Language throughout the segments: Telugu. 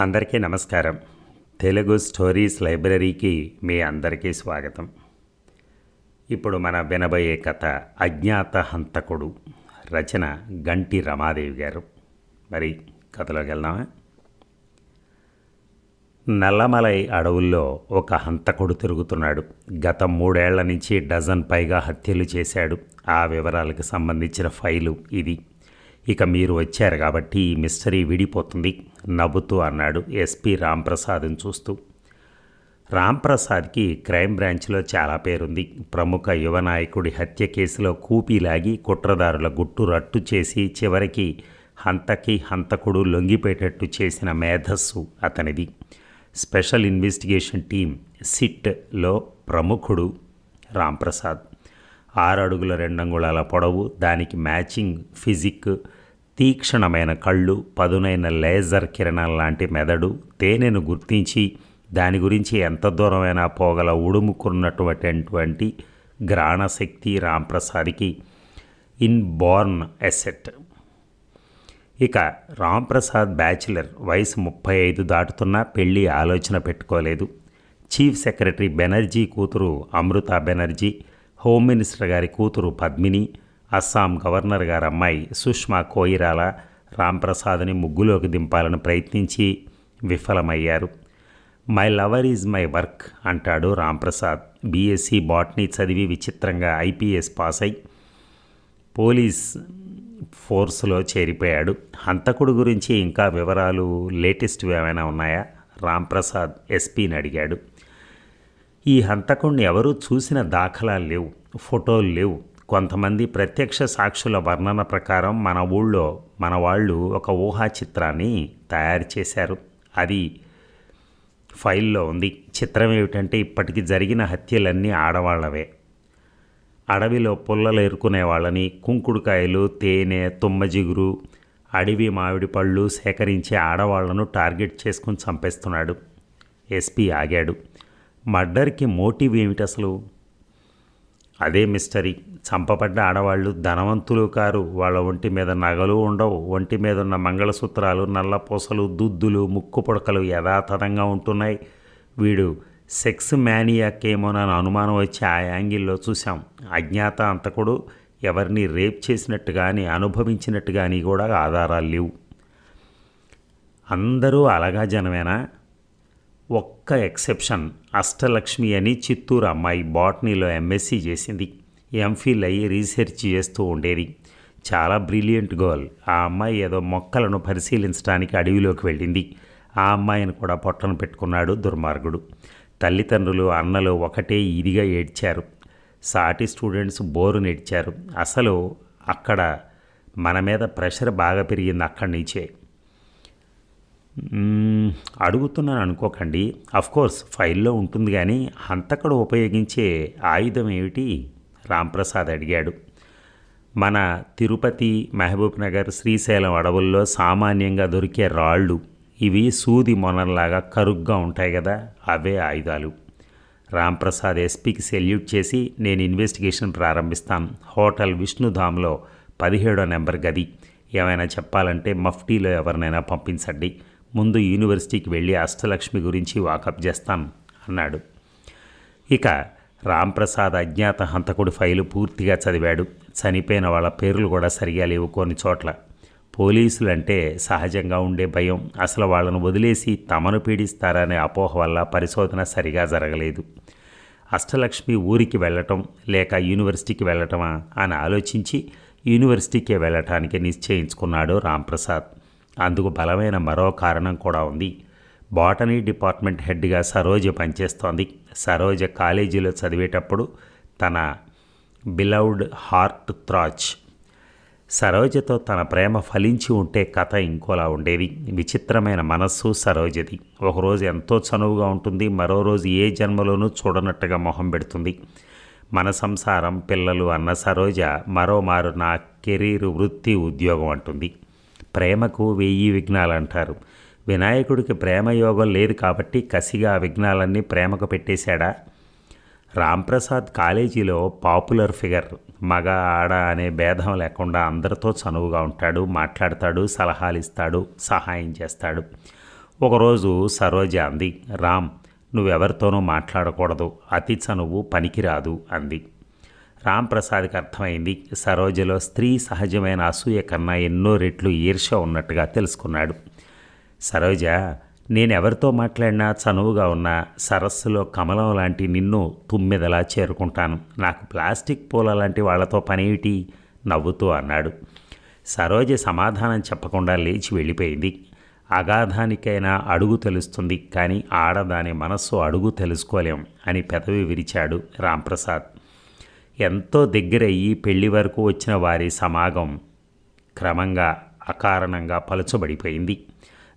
అందరికీ నమస్కారం. తెలుగు స్టోరీస్ లైబ్రరీకి మీ అందరికీ స్వాగతం. ఇప్పుడు మన వినబోయే కథ అజ్ఞాత హంతకుడు రచన గంటి రమాదేవి గారు. మరి కథలోకి వెళ్దామా? నల్లమలై అడవుల్లో ఒక హంతకుడు తిరుగుతున్నాడు. గత మూడేళ్ళ నుంచి డజన్ పైగా హత్యలు చేశాడు. ఆ వివరాలకు సంబంధించిన ఫైలు ఇది. ఇక మీరు వచ్చారు కాబట్టి ఈ మిస్టరీ విడిపోతుంది నవ్వుతూ అన్నాడు ఎస్పి రాంప్రసాద్ని చూస్తూ. రాంప్రసాద్కి క్రైమ్ బ్రాంచ్లో చాలా పేరుంది. ప్రముఖ యువ నాయకుడి హత్య కేసులో కూపీలాగి కుట్రదారుల గుట్టు రట్టు చేసి చివరికి హంతకి హంతకుడు లొంగిపోయేటట్టు చేసిన మేధస్సు అతనిది. స్పెషల్ ఇన్వెస్టిగేషన్ టీం సిట్లో ప్రముఖుడు రాంప్రసాద్. ఆరు అడుగుల రెండంగుళాల పొడవు దానికి మ్యాచింగ్ ఫిజిక్ తీక్షణమైన కళ్ళు పదునైన లేజర్ కిరణాల లాంటి మెదడు తేనెను గుర్తించి దాని గురించి ఎంత దూరమైనా పోగల ఉడుముకున్నటువంటి గ్రాణశక్తి రాంప్రసాద్కి ఇన్ బోర్న్ ఎసెట్. ఇక రాంప్రసాద్ బ్యాచిలర్ వయసు ముప్పై ఐదు దాటుతున్నా పెళ్ళి ఆలోచన పెట్టుకోలేదు. చీఫ్ సెక్రటరీ బెనర్జీ కూతురు అమృత బెనర్జీ హోమ్ మినిస్టర్ గారి కూతురు పద్మిని అస్సాం గవర్నర్ గారమ్మాయి సుష్మా కోయిరాల రాంప్రసాద్ని ముగ్గులోకి దింపాలని ప్రయత్నించి విఫలమయ్యారు. My lover is my work అంటాడు రాంప్రసాద్. బీఎస్సీ బాటనీ చదివి విచిత్రంగా ఐపీఎస్ పాస్ అయి పోలీస్ ఫోర్స్లో చేరిపోయాడు. హంతకుడు గురించి ఇంకా వివరాలు లేటెస్ట్వి ఏమైనా ఉన్నాయా? రాంప్రసాద్ ఎస్పీని అడిగాడు. ఈ హంతకుడిని ఎవరూ చూసిన దాఖలాలు లేవు ఫోటోలు లేవు. కొంతమంది ప్రత్యక్ష సాక్షుల వర్ణన ప్రకారం మన ఊళ్ళో మన వాళ్ళు ఒక ఊహా చిత్రాన్ని తయారు చేశారు. అది ఫైల్లో ఉంది. చిత్రం ఏమిటంటే ఇప్పటికి జరిగిన హత్యలన్నీ ఆడవాళ్ళవే. అడవిలో పుల్లలు ఎరుకునే వాళ్ళని కుంకుడుకాయలు తేనె తుమ్మజిగురు అడవి మామిడి పళ్ళు సేకరించే ఆడవాళ్ళను టార్గెట్ చేసుకుని చంపేస్తున్నాడు. ఎస్పీ ఆగాడు. మర్డర్కి మోటివ్ ఏమిటి అసలు అదే మిస్టరీ. చంపబడ్డ ఆడవాళ్ళు ధనవంతులు కారు. వాళ్ళ ఒంటి మీద నగలు ఉండవు. ఒంటి మీద ఉన్న మంగళసూత్రాలు నల్లపూసలు దుద్దులు ముక్కు పుడకలు యథాతథంగా ఉంటున్నాయి. వీడు సెక్స్ మ్యానియాకేమోనని అనుమానం వచ్చి ఆ యాంగిల్లో చూశాం. అజ్ఞాత అంతకుడు ఎవరిని రేప్ చేసినట్టు కానీ అనుభవించినట్టు కానీ కూడా ఆధారాలు లేవు. అందరూ అలగా జనమేనా? ఒక్క ఎక్సెప్షన్. అష్టలక్ష్మి అని చిత్తూరు అమ్మాయి బాటనీలో ఎంఎస్సీ చేసింది. ఎంఫిల్ అయ్యి రీసెర్చ్ చేస్తూ ఉండేది. చాలా బ్రిలియంట్ గర్ల్. ఆ అమ్మాయి ఏదో మొక్కలను పరిశీలించడానికి అడవిలోకి వెళ్ళింది. ఆ అమ్మాయిని కూడా పొట్టను పెట్టుకున్నాడు దుర్మార్గుడు. తల్లిదండ్రులు అన్నలు ఒకటే ఇదిగా ఏడ్చారు. సాటి స్టూడెంట్స్ బోరు నేడ్చారు. అసలు అక్కడ మన మీద ప్రెషర్ బాగా పెరిగింది అక్కడి నుంచే. అడుగుతున్నాను అనుకోకండి. కోర్స్ ఫైల్లో ఉంటుంది కానీ హంతకుడు ఉపయోగించే ఆయుధం ఏమిటి? రాంప్రసాద్ అడిగాడు. మన తిరుపతి మహబూబ్నగర్ శ్రీశైలం అడవుల్లో సామాన్యంగా దొరికే రాళ్ళు ఇవి సూది మొనల్లాగా కరుగ్గా ఉంటాయి కదా అవే ఆయుధాలు. రాంప్రసాద్ ఎస్పీకి సెల్యూట్ చేసి నేను ఇన్వెస్టిగేషన్ ప్రారంభిస్తాను హోటల్ విష్ణుధామ్లో పదిహేడో నెంబర్ గది. ఏమైనా చెప్పాలంటే మఫ్టీలో ఎవరినైనా పంపించండి. ముందు యూనివర్సిటీకి వెళ్ళి అష్టలక్ష్మి గురించి వాకప్ చేస్తాను అన్నాడు. ఇక రాంప్రసాద్ అజ్ఞాత హంతకుడి ఫైలు పూర్తిగా చదివాడు. చనిపోయిన వాళ్ళ పేర్లు కూడా సరిగా లేవు కొన్ని చోట్ల. పోలీసులంటే సహజంగా ఉండే భయం. అసలు వాళ్ళను వదిలేసి తమను పీడిస్తారనే అపోహ వల్ల పరిశోధన సరిగా జరగలేదు. అష్టలక్ష్మి ఊరికి వెళ్ళటం లేక యూనివర్సిటీకి వెళ్ళటమా అని ఆలోచించి యూనివర్సిటీకే వెళ్ళటానికి నిశ్చయించుకున్నాడు రాంప్రసాద్. అందుకు బలమైన మరో కారణం కూడా ఉంది. బాటనీ డిపార్ట్మెంట్ హెడ్గా సరోజ పనిచేస్తోంది. సరోజ కాలేజీలో చదివేటప్పుడు తన బిలౌడ్ హార్ట్ త్రాచ్. సరోజతో తన ప్రేమ ఫలించి ఉంటే కథ ఇంకోలా ఉండేది. విచిత్రమైన మనస్సు సరోజది. ఒకరోజు ఎంతో చనువుగా ఉంటుంది. మరో రోజు ఏ జన్మలోనూ చూడనట్టుగా మొహం పెడుతుంది. మన సంసారం పిల్లలు అన్న సరోజ మరోమారు నా కెరీర్ వృత్తి ఉద్యోగం అంటుంది. ప్రేమకు వెయ్యి విఘ్నాలు అంటారు. వినాయకుడికి ప్రేమ యోగం లేదు కాబట్టి కసిగా ఆ విఘ్నాలన్నీ ప్రేమకు పెట్టేశాడా? రాంప్రసాద్ కాలేజీలో పాపులర్ ఫిగర్. మగ ఆడ అనే భేదం లేకుండా అందరితో చనువుగా ఉంటాడు మాట్లాడతాడు సలహాలు ఇస్తాడు సహాయం చేస్తాడు. ఒకరోజు సరోజ అంది రామ్ నువ్వెవరితోనూ మాట్లాడకూడదు. అతి చనువు పనికిరాదు అంది. రాంప్రసాద్కి అర్థమైంది. సరోజలో స్త్రీ సహజమైన అసూయ కన్నా ఎన్నో రెట్లు ఈర్ష ఉన్నట్టుగా తెలుసుకున్నాడు. సరోజ నేను ఎవరితో మాట్లాడినా చనువుగా ఉన్న సరస్సులో కమలం లాంటి నిన్ను తుమ్మెదలా చేరుకుంటాను. నాకు ప్లాస్టిక్ పూల లాంటి వాళ్ళతో పనేమిటి? నవ్వుతూ అన్నాడు. సరోజ సమాధానం చెప్పకుండా లేచి వెళ్ళిపోయింది. అగాధానికైనా అడుగు తెలుస్తుంది కానీ ఆడదాని మనస్సు అడుగు తెలుసుకోలేం అని పెదవి విరిచాడు రాంప్రసాద్. ఎంతో దగ్గరయ్యి పెళ్ళి వరకు వచ్చిన వారి సమాగం క్రమంగా అకారణంగా పలుచబడిపోయింది.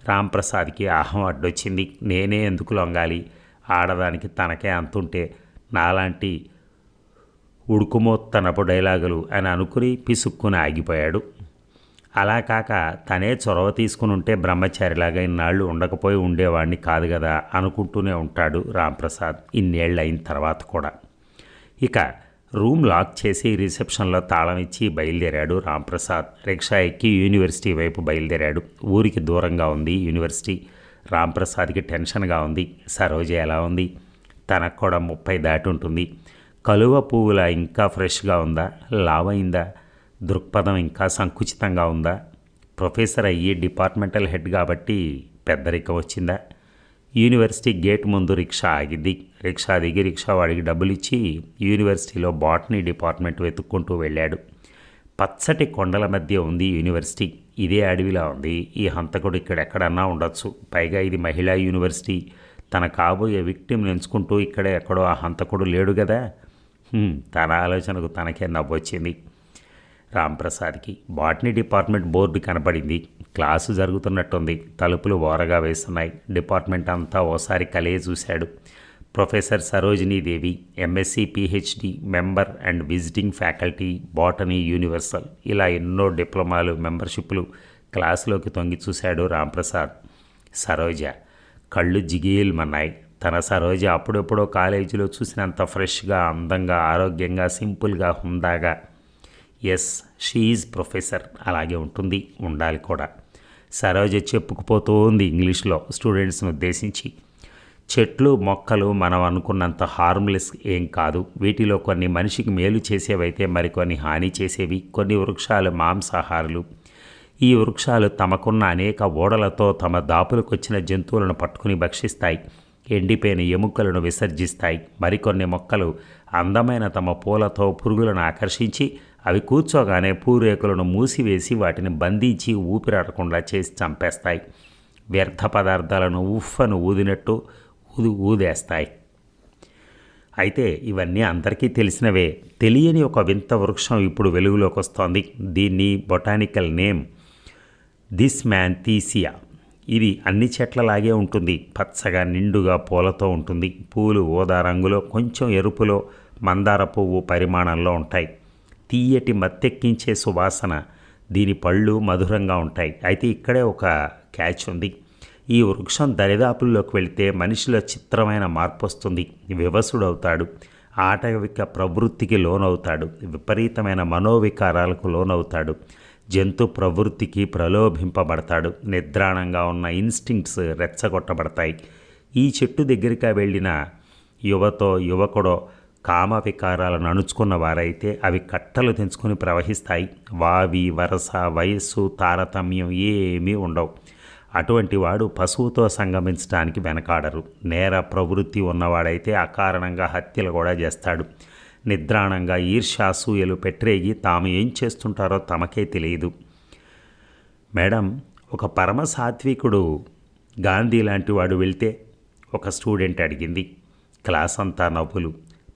రాంప్రసాద్కి ఆహం అడ్డొచ్చింది. నేనే ఎందుకు లొంగాలి? ఆడదానికి తనకే అంతుంటే నాలాంటి ఉడుకుమోత్తనపు డైలాగులు అని అనుకుని పిసుక్కుని ఆగిపోయాడు. అలా కాక తనే చొరవ తీసుకుని ఉంటే బ్రహ్మచారిలాగా ఇన్నాళ్ళు ఉండకపోయి ఉండేవాడిని కాదు కదా అనుకుంటూనే ఉంటాడు రాంప్రసాద్. ఇన్నేళ్ళు అయిన తర్వాత కూడా. ఇక రూమ్ లాక్ చేసి రిసెప్షన్లో తాళం ఇచ్చి బయలుదేరాడు రాంప్రసాద్. రిక్షా ఎక్కి యూనివర్సిటీ వైపు బయలుదేరాడు. ఊరికి దూరంగా ఉంది యూనివర్సిటీ. రాంప్రసాద్కి టెన్షన్గా ఉంది. సరోజ ఎలా ఉంది? తనకు కూడా ముప్పై దాటి ఉంటుంది. కలువ పువ్వులా ఇంకా ఫ్రెష్గా ఉందా? లావైందా దృక్పథం ఇంకా సంకుచితంగా ఉందా? ప్రొఫెసర్ అయ్యి డిపార్ట్మెంటల్ హెడ్ కాబట్టి పెద్దరికం వచ్చిందా? యూనివర్సిటీ గేట్ ముందు రిక్షా ఆగిద్ది రిక్షా దిగి రిక్షా వాడికి డబ్బులు ఇచ్చి యూనివర్సిటీలో బాటనీ డిపార్ట్మెంట్ వెతుక్కుంటూ వెళ్ళాడు. పచ్చటి కొండల మధ్య ఉంది యూనివర్సిటీ. ఇదే అడవిలా ఉంది. ఈ హంతకుడు ఇక్కడెక్కడన్నా ఉండొచ్చు. పైగా ఇది మహిళా యూనివర్సిటీ. తన కాబోయే విక్టిమ్ని ఎంచుకుంటూ ఇక్కడే ఎక్కడో ఆ హంతకుడు లేడు కదా తన ఆలోచనకు తనకే నవ్వొచ్చింది. రాంప్రసాద్కి బాటనీ డిపార్ట్మెంట్ బోర్డు కనపడింది. క్లాసు జరుగుతున్నట్టుంది. తలుపులు ఓరగా వేస్తున్నాయి. డిపార్ట్మెంట్ అంతా ఓసారి కలే చూశాడు. Professor Sarojinidevi MSc PhD member and visiting faculty botany universal ఇలా ఎన్నో డిప్లొమాలు మెంబర్షిప్లు క్లాసులోకి తొంగి చూశాడు రాంప్రసాద్. సరోజ కళ్ళు జిగేల్మన్నాయి తన సరోజ అప్పుడెప్పుడో కాలేజీలో చూసినంత ఫ్రెష్గా అందంగా ఆరోగ్యంగా సింపుల్గా హుందాగా. ఎస్ షీఈ్ ప్రొఫెసర్ అలాగే ఉంటుంది ఉండాలి కూడా. సరోజ చెప్పుకుపోతోంది ఇంగ్లీష్లో స్టూడెంట్స్ని ఉద్దేశించి. చెట్లు మొక్కలు మనం అనుకున్నంత హార్మ్లెస్ ఏం కాదు. వీటిలో కొన్ని మనిషికి మేలు చేసేవైతే మరికొన్ని హాని చేసేవి. కొన్ని వృక్షాలు మాంసాహారులు. ఈ వృక్షాలు తమకున్న అనేక ఓడలతో తమ దాపులకొచ్చిన జంతువులను పట్టుకుని భక్షిస్తాయి. ఎండిపోయిన ఎముకలను విసర్జిస్తాయి. మరికొన్ని మొక్కలు అందమైన తమ పూలతో పురుగులను ఆకర్షించి అవి కూర్చోగానే పూరేకులను మూసివేసి వాటిని బంధించి ఊపిరాడకుండా చేసి చంపేస్తాయి. వ్యర్థ పదార్థాలను ఉఫ్ఫను ఊదినట్టు ఊది ఊదేస్తాయి. అయితే ఇవన్నీ అందరికీ తెలిసినవే. తెలియని ఒక వింత వృక్షం ఇప్పుడు వెలుగులోకి వస్తోంది దీన్ని బొటానికల్ నేమ్ దిస్ మ్యాంతీసియా ఇది అన్ని చెట్లలాగే ఉంటుంది. పచ్చగా నిండుగా పూలతో ఉంటుంది. పూలు ఊదా రంగులో కొంచెం ఎరుపులో మందార పువ్వు పరిమాణంలో ఉంటాయి. తీయటి మత్తెక్కించే సువాసన. దీని పళ్ళు మధురంగా ఉంటాయి. అయితే ఇక్కడే ఒక క్యాచ్ ఉంది. ఈ వృక్షం దరిదాపుల్లోకి వెళితే మనిషిలో చిత్రమైన మార్పు వస్తుంది వివసుడవుతాడు. ఆటవిక ప్రవృత్తికి లోనవుతాడు. విపరీతమైన మనోవికారాలకు లోనవుతాడు. జంతు ప్రవృత్తికి ప్రలోభింపబడతాడు. నిద్రాణంగా ఉన్న ఇన్స్టింక్ట్స్ రెచ్చగొట్టబడతాయి. ఈ చెట్టు దగ్గరికి వెళ్ళిన యువతో యువకుడో కామ వికారాలను అణుచుకున్న వారైతే అవి కట్టలు తెంచుకొని ప్రవహిస్తాయి. వావి వరస వయస్సు తారతమ్యం ఏమీ ఉండవు. అటువంటి వాడు పశువుతో సంగమించడానికి వెనకాడరు. నేర ప్రవృత్తి ఉన్నవాడైతే అకారణంగా హత్యలు కూడా చేస్తాడు. నిద్రాణంగా ఈర్ష్యాసూయలు పెట్టరేగి తాము ఏం చేస్తుంటారో తమకే తెలియదు. మేడం ఒక పరమ సాత్వికుడు గాంధీ లాంటి వాడు వెళ్తే ఒక స్టూడెంట్ అడిగింది. క్లాస్ అంతా నవ్వులు.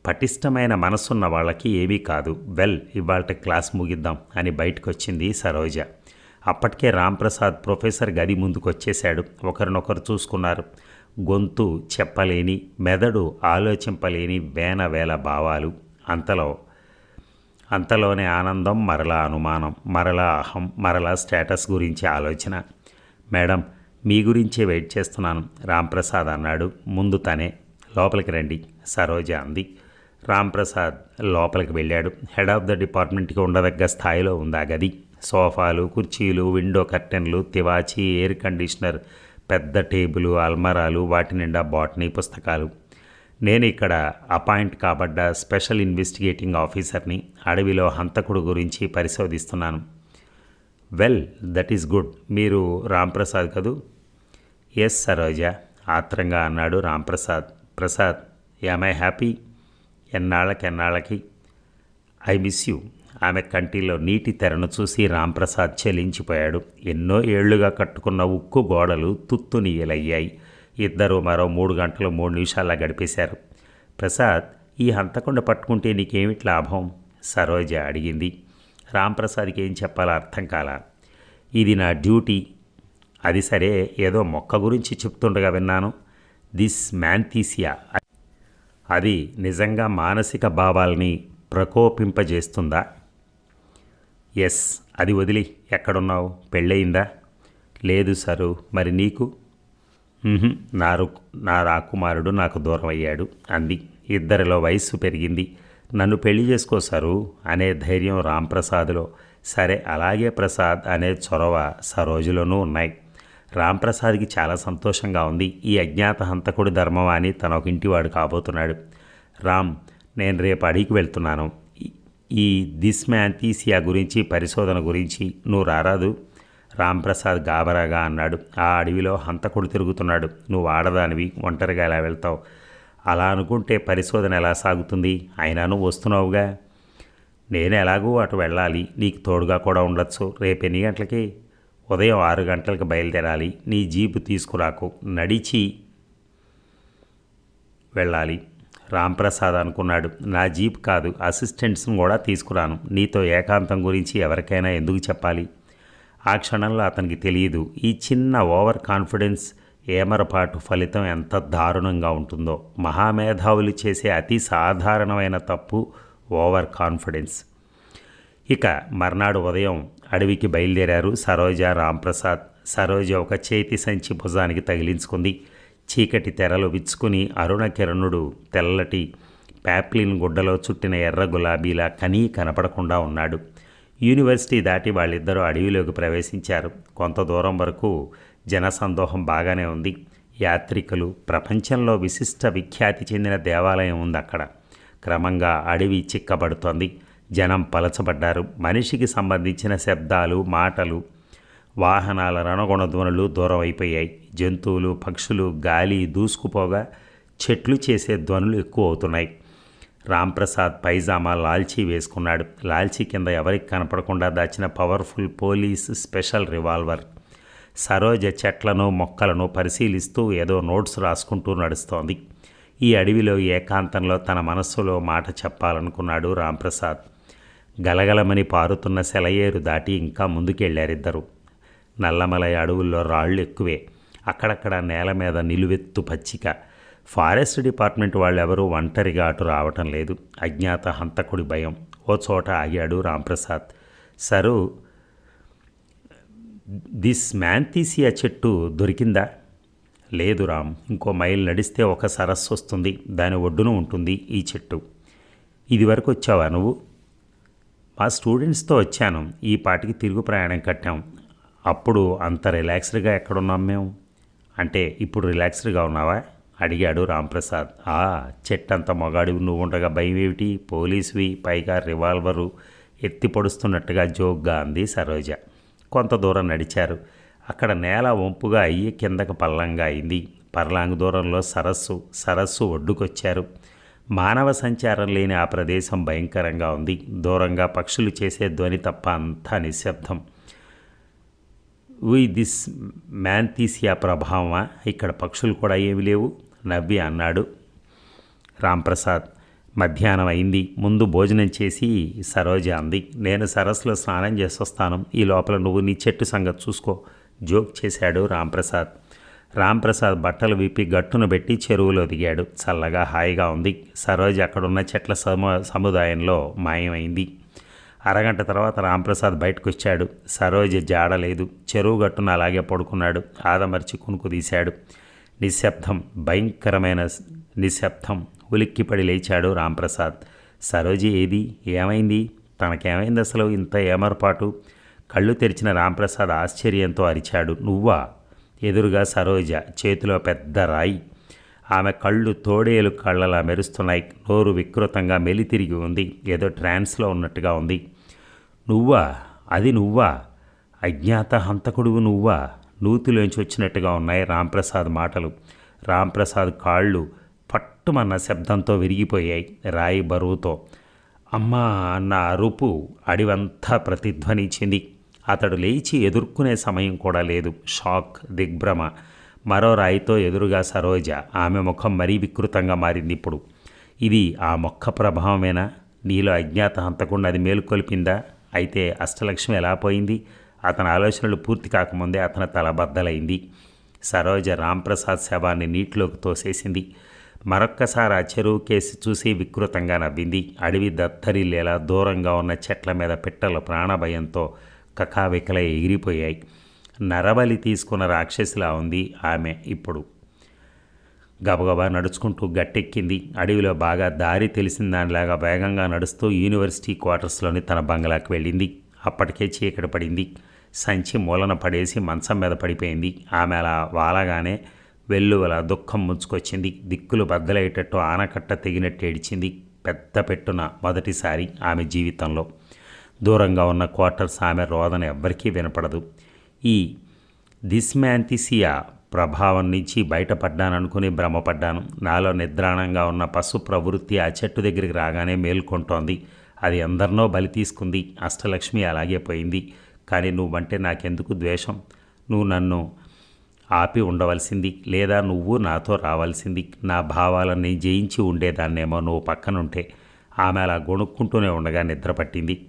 పటిష్టమైన మనసున్న వాళ్ళకి ఏమీ కాదు. వెల్ ఇవాళ క్లాస్ ముగిద్దాం అని బయటకు వచ్చింది సరోజ. అప్పటికే రాంప్రసాద్ ప్రొఫెసర్ గది ముందుకొచ్చేశాడు. ఒకరినొకరు చూసుకున్నారు. గొంతు చెప్పలేని మెదడు ఆలోచింపలేని వేనవేల భావాలు. అంతలో అంతలోనే ఆనందం మరలా అనుమానం మరలా అహం మరలా స్టేటస్ గురించి ఆలోచన. మేడం మీ గురించే వెయిట్ చేస్తున్నాను రాంప్రసాద్ అన్నాడు. ముందు తనే లోపలికి రండి సరోజ అంది. రాంప్రసాద్ లోపలికి వెళ్ళాడు. హెడ్ ఆఫ్ ద డిపార్ట్మెంట్కి ఉండదగ్గ స్థాయిలో ఉందా గది. సోఫాలు కుర్చీలు విండో కర్టెన్లు తివాచి ఎయిర్ కండిషనర్ పెద్ద టేబుల్ అల్మరాలు వాటి నిండా బాటనీ పుస్తకాలు. నేను ఇక్కడ అపాయింట్ కాబడ్డ స్పెషల్ ఇన్వెస్టిగేటింగ్ ఆఫీసర్ని అడవిలో హంతకుడు గురించి పరిశోధిస్తున్నాను. Well that is good. మీరు రాంప్రసాద్ కదూ? ఎస్ సరోజ. ఆత్రంగా అన్నాడు Ramprasad. Prasad am I happy ఎన్నాళ్ళకి ఎన్నాళ్ళకి ఐ మిస్ యూ ఆమె కంటిలో నీటి తెరను చూసి రాంప్రసాద్ చెలించిపోయాడు. ఎన్నో ఏళ్ళుగా కట్టుకున్న ఉక్కు గోడలు తుత్తునీయలయ్యాయి. ఇద్దరు మరో మూడు గంటలు మూడు నిమిషాల్లో గడిపేశారు. ప్రసాద్ ఈ హంతకుండా పట్టుకుంటే నీకేమిటి లాభం? సరోజ అడిగింది. రాంప్రసాద్కి ఏం చెప్పాలో అర్థం కాల. ఇది నా డ్యూటీ. అది సరే ఏదో మొక్క గురించి చెప్తుండగా విన్నాను. దిస్ మ్యాంథీసియా అది నిజంగా మానసిక భావాల్ని ప్రకోపింపజేస్తుందా? ఎస్ అది వదిలి. ఎక్కడున్నావు? పెళ్ళయిందా? లేదు సరు మరి నీకు? నారు నా నా రాకుమారుడు నాకు దూరం అయ్యాడు అంది. ఇద్దరిలో వయస్సు పెరిగింది. నన్ను పెళ్ళి చేసుకోసారు అనే ధైర్యం రాంప్రసాద్లో. సరే అలాగే ప్రసాద్ అనే చొరవ సరోజులోనూ ఉన్నాయి. రాంప్రసాద్కి చాలా సంతోషంగా ఉంది. ఈ అజ్ఞాత హంతకుడి ధర్మవాణి తన ఒక ఇంటివాడు కాబోతున్నాడు. రామ్ నేను రేపు అడిగికి వెళ్తున్నాను. ఈ- దిస్మాంతీసియా గురించి పరిశోధన గురించి నువ్వు రారాదు. రాంప్రసాద్ గాబరాగా అన్నాడు. ఆ అడవిలో హంతకుడు తిరుగుతున్నాడు. నువ్వు ఆడదానివి ఒంటరిగా ఎలా వెళ్తావు? అలా అనుకుంటే పరిశోధన ఎలా సాగుతుంది? అయినా నువ్వు వస్తున్నావుగా? నేను ఎలాగూ అటు వెళ్ళాలి. నీకు తోడుగా కూడా ఉండొచ్చు. రేపు ఎన్ని గంటలకి? ఉదయం ఆరు గంటలకు బయలుదేరాలి. నీ జీపు తీసుకురాకు. నడిచి వెళ్ళాలి. రాంప్రసాద్ అనుకున్నాడు. నా జీప్ కాదు అసిస్టెంట్స్ని కూడా తీసుకురాను. నీతో ఏకాంతం గురించి ఎవరికైనా ఎందుకు చెప్పాలి? ఆ క్షణంలో అతనికి తెలియదు. ఈ చిన్న ఓవర్ కాన్ఫిడెన్స్ ఏమరపాటు ఫలితం ఎంత దారుణంగా ఉంటుందో. మహామేధావులు చేసే అతి సాధారణమైన తప్పు ఓవర్ కాన్ఫిడెన్స్. ఇక మర్నాడు ఉదయం అడవికి బయలుదేరారు సరోజ రాంప్రసాద్. సరోజ ఒక చేతి సంచి భుజానికి తగిలించుకుంది. చీకటి తెరలు విచ్చుకుని అరుణ కిరణుడు తెల్లటి ప్యాప్లిన్ గుడ్డలో చుట్టిన ఎర్ర గులాబీలా కనీ కనపడకుండా ఉన్నాడు. యూనివర్సిటీ దాటి వాళ్ళిద్దరూ అడవిలోకి ప్రవేశించారు. కొంత దూరం వరకు జనసందోహం బాగానే ఉంది. యాత్రికులు ప్రపంచంలో విశిష్ట విఖ్యాతి చెందిన దేవాలయం ఉంది అక్కడ. క్రమంగా అడవి చిక్కబడుతోంది. జనం పలచబడ్డారు. మనిషికి సంబంధించిన శబ్దాలు మాటలు వాహనాల రణగుణధ్వనులు దూరం అయిపోయాయి జంతువులు పక్షులు గాలి దూసుకుపోగా చెట్లు చేసే ధ్వనులు ఎక్కువ అవుతున్నాయి రాంప్రసాద్ పైజామా లాల్చీ వేసుకున్నాడు. లాల్చీ కింద ఎవరికి కనపడకుండా దాచిన powerful police special revolver. Saroja చెట్లను మొక్కలను పరిశీలిస్తూ ఏదో నోట్స్ రాసుకుంటూ నడుస్తోంది. ఈ అడవిలో ఏకాంతంలో తన మనస్సులో మాట చెప్పాలనుకున్నాడు రాంప్రసాద్. గలగలమని పారుతున్న సెలయేరు దాటి ఇంకా ముందుకెళ్ళారిద్దరు నల్లమలై అడవుల్లో రాళ్ళు ఎక్కువే. అక్కడక్కడ నేల మీద నిలువెత్తు పచ్చిక. ఫారెస్ట్ డిపార్ట్మెంట్ వాళ్ళెవరూ ఒంటరిగా అటు రావటం లేదు. అజ్ఞాత హంతకుడి భయం. ఓ చోట ఆగాడు రాంప్రసాద్. సరు దిస్ మ్యాంతీసియా చెట్టు దొరికిందా? లేదు రామ్. ఇంకో మైల్ నడిస్తే ఒక సరస్సు వస్తుంది. దాని ఒడ్డున ఉంటుంది ఈ చెట్టు. ఇది వరకు వచ్చావా నువ్వు? మా స్టూడెంట్స్తో వచ్చాను. ఈ పాటికి తిరుగు ప్రయాణం కట్టాం. అప్పుడు అంత రిలాక్స్డ్గా ఎక్కడున్నాం మేము? అంటే ఇప్పుడు రిలాక్స్డ్గా ఉన్నావా? అడిగాడు రాంప్రసాద్. ఆ చెట్టంత మొగాడివి నువ్వు ఉండగా భయం ఏమిటి పోలీసువి పైగా రివాల్వరు ఎత్తి పొడుస్తున్నట్టుగా జోక్గా అంది సరోజ. కొంత దూరం నడిచారు. అక్కడ నేల వంపుగా అయ్యి కిందకు పల్లంగా అయింది. పర్లాంగు దూరంలో సరస్సు సరస్సు ఒడ్డుకొచ్చారు. మానవ సంచారం లేని ఆ ప్రదేశం భయంకరంగా ఉంది. దూరంగా పక్షులు చేసే ధ్వని తప్ప అంతా నిశ్శబ్దం. వీ దిస్ మ్యాంతీసియా ప్రభావమా? ఇక్కడ పక్షులు కూడా ఏమి లేవు నవ్వి అన్నాడు. రాంప్రసాద్ మధ్యాహ్నం అయింది. ముందు భోజనం చేసి సరోజ అంది. నేను సరస్సులో స్నానం చేసొస్తాను ఈ లోపల నువ్వు నీ చెట్టు సంగతి చూసుకో జోక్ చేశాడు రాంప్రసాద్. రాంప్రసాద్ బట్టలు విప్పి గట్టున పెట్టి చెరువులో దిగాడు. చల్లగా హాయిగా ఉంది. సరోజ అక్కడున్న చెట్ల సము సముదాయంలో మాయమైంది. అరగంట తర్వాత రాంప్రసాద్ బయటకు వచ్చాడు సరోజ జాడలేదు చెరువు గట్టున అలాగే పడుకున్నాడు. ఆదమర్చి కునుకు తీశాడు. నిశ్శబ్దం భయంకరమైన నిశ్శబ్దం ఉలిక్కిపడి లేచాడు రాంప్రసాద్. సరోజి ఏది? ఏమైంది? తనకేమైంది అసలు ఇంత ఏమర్పాటు? కళ్ళు తెరిచిన రాంప్రసాద్ ఆశ్చర్యంతో అరిచాడు. నువ్వా? ఎదురుగా సరోజ చేతిలో పెద్ద రాయి ఆమె కళ్ళు తోడేలు కళ్ళలా మెరుస్తున్నాయి. నోరు వికృతంగా మెలితిరిగి ఉంది. ఏదో ట్రాన్స్లో ఉన్నట్టుగా ఉంది. నువ్వా? అది నువ్వా? అజ్ఞాత హంతకుడువు నువ్వా? నూతిలోంచి వచ్చినట్టుగా ఉన్నాయి రాంప్రసాద్ మాటలు. రాంప్రసాద్ కాళ్ళు పట్టుమన్న శబ్దంతో విరిగిపోయాయి రాయి బరువుతో. అమ్మా అన్న అరుపు అడివంతా ప్రతిధ్వనించింది. అతడు లేచి ఎదుర్కొనే సమయం కూడా లేదు. షాక్ దిగ్భ్రమ. మరో రాయితో ఎదురుగా సరోజ ఆమె ముఖం మరీ వికృతంగా మారింది ఇప్పుడు. ఇది ఆ మొక్క ప్రభావమేనా? నీలో అజ్ఞాత హంతకుండా అది మేలుకొల్పిందా అయితే అష్టలక్ష్మి ఎలా పోయింది? అతని ఆలోచనలు పూర్తి కాకముందే అతని తల బద్దలైంది. సరోజ రాంప్రసాద్ శవాన్ని నీటిలోకి తోసేసింది. మరొక్కసారి ఆ చెరువు కేసి చూసి వికృతంగా నవ్వింది. అడవి దత్తరిల్లేలా దూరంగా ఉన్న చెట్ల మీద పిట్టలు ప్రాణభయంతో కకావికలై ఎగిరిపోయాయి. నరబలి తీసుకున్న రాక్షసిలా ఉంది ఆమె ఇప్పుడు. గబగబా నడుచుకుంటూ గట్టెక్కింది. అడవిలో బాగా దారి తెలిసిన దానిలాగా వేగంగా నడుస్తూ యూనివర్సిటీ క్వార్టర్స్లోని తన బంగ్లాకి వెళ్ళింది. అప్పటికే చీకటి పడింది. సంచి మూలన పడేసి మంచం మీద పడిపోయింది. ఆమె అలా వాలగానే వెల్లువల దుఃఖం ముంచుకొచ్చింది. దిక్కులు బద్దలయ్యేటట్టు ఆనకట్ట తెగినట్టు ఏడిచింది. పెద్ద పెట్టున మొదటిసారి ఆమె జీవితంలో. దూరంగా ఉన్న క్వార్టర్స్ ఆమె రోదన ఎవ్వరికీ వినపడదు. ఈ దిస్మాంతిసియా ప్రభావం నుంచి బయటపడ్డాననుకుని భ్రమపడ్డాను. నాలో నిద్రాణంగా ఉన్న పశు ప్రవృత్తి ఆ చెట్టు దగ్గరికి రాగానే మేల్కొంటోంది. అది ఎందరినో బలి తీసుకుంది. అష్టలక్ష్మి అలాగే పోయింది. కానీ నువ్వంటే నాకెందుకు ద్వేషం? నువ్వు నన్ను ఆపి ఉండవలసింది లేదా నువ్వు నాతో రావాల్సింది? నా భావాలని జయించి ఉండేదాన్నేమో నువ్వు పక్కనుంటే. ఆమె అలా గొణుక్కుంటూనే ఉండగా నిద్ర పట్టింది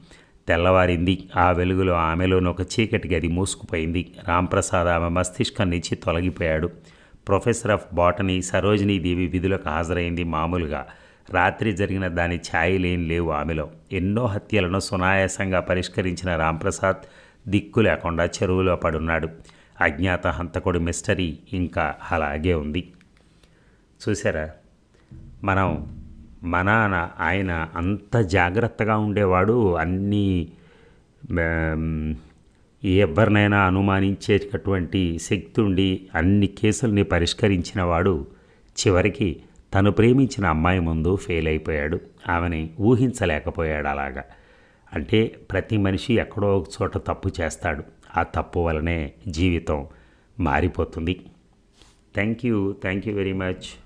తెల్లవారింది. ఆ వెలుగులో ఆమెలోని ఒక చీకటి గది మూసుకుపోయింది. రాంప్రసాద్ ఆమె మస్తిష్కం నుంచి తొలగిపోయాడు. Professor of botany Sarojini Devi విధులకు హాజరైంది మామూలుగా. రాత్రి జరిగిన దాని ఛాయలేం లేవు ఆమెలో. ఎన్నో హత్యలను సునాయాసంగా పరిష్కరించిన రాంప్రసాద్ దిక్కు లేకుండా చెరువులో పడున్నాడు. అజ్ఞాత హంతకుడి మిస్టరీ ఇంకా అలాగే ఉంది. చూసారా మనం మన ఆయన అంత జాగ్రత్తగా ఉండేవాడు. అన్నీ ఎవరినైనా అనుమానించేటటువంటి శక్తి ఉండి అన్ని కేసుల్ని పరిష్కరించిన వాడు చివరికి తను ప్రేమించిన అమ్మాయి ముందు ఫెయిల్ అయిపోయాడు. ఆమెని ఊహించలేకపోయాడు అలాగా. అంటే ప్రతి మనిషి ఎక్కడో ఒక చోట తప్పు చేస్తాడు. ఆ తప్పు వలనే జీవితం మారిపోతుంది. Thank you. Thank you very much.